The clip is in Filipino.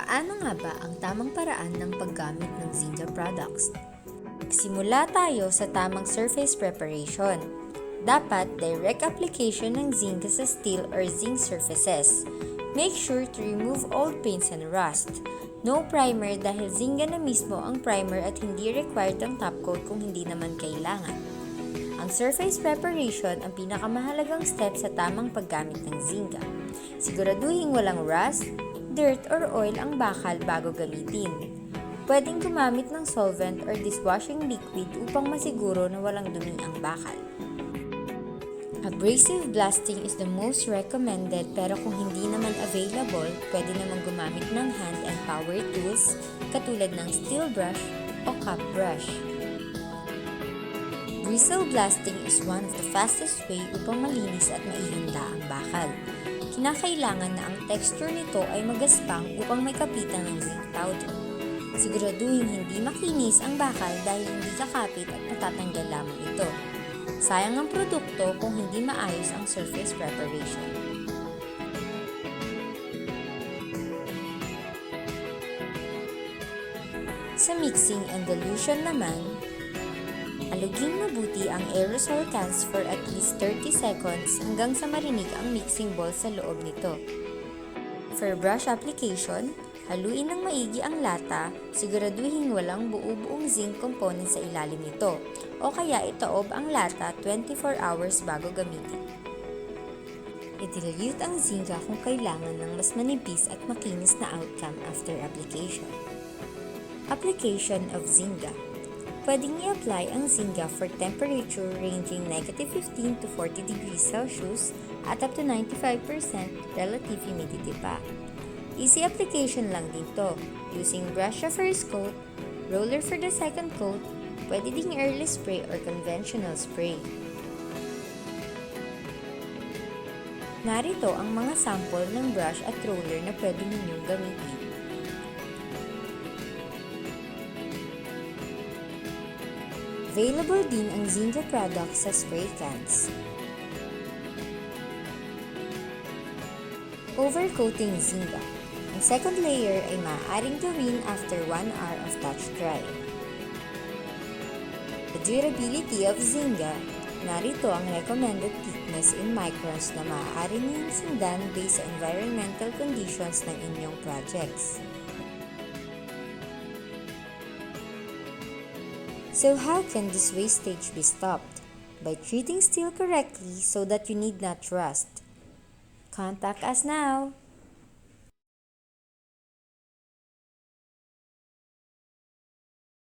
Paano nga ba ang tamang paraan ng paggamit ng Zynga products? Simula tayo sa tamang surface preparation. Dapat direct application ng Zynga sa steel or zinc surfaces. Make sure to remove old paints and rust. No primer dahil Zynga na mismo ang primer at hindi required ang top coat kung hindi naman kailangan. Ang surface preparation ang pinakamahalagang step sa tamang paggamit ng Zynga. Siguraduhin walang rust, dirt or oil ang bakal bago gamitin. Pwedeng gumamit ng solvent or dishwashing liquid upang masiguro na walang dumi ang bakal. Abrasive blasting is the most recommended pero kung hindi naman available, pwede naman gumamit ng hand and power tools katulad ng steel brush o cup brush. Bristle blasting is one of the fastest way upang malinis at maihanda ang bakal. Kinakailangan na ang texture nito ay magaspang upang may kapitan ng zinc powder. Siguraduhin hindi makinis ang bakal dahil hindi kakapit at matatanggal lamang ito. Sayang ang produkto kung hindi maayos ang surface preparation. Sa mixing and dilution naman, alugin mabuti ang aerosol cans for at least 30 seconds hanggang sa marinig ang mixing bowl sa loob nito. For brush application, haluin ng maigi ang lata, siguraduhin walang buo-buong zinc component sa ilalim nito, o kaya itaob ang lata 24 hours bago gamitin. I-dilute ang zinga kung kailangan ng mas manipis at makinis na outcome after application. Application of Zynga Pwedeng i-apply ang Zynga for temperature ranging negative 15 to 40 degrees Celsius at up to 95% relative humidity pa. Easy application lang dito, using brush sa first coat, roller for the second coat, pwede ding early spray or conventional spray. Narito ang mga sample ng brush at roller na pwede ninyong gamitin. Available din ang Zynga products sa spray cans. Overcoating Zynga. Ang second layer ay maaaring gawin after 1 hour of touch dry. The durability of Zynga. Narito ang recommended thickness in microns na maaari niyong sundan based sa environmental conditions ng inyong projects. So how can this wastage be stopped? By treating steel correctly so that you need not rust. Contact us now!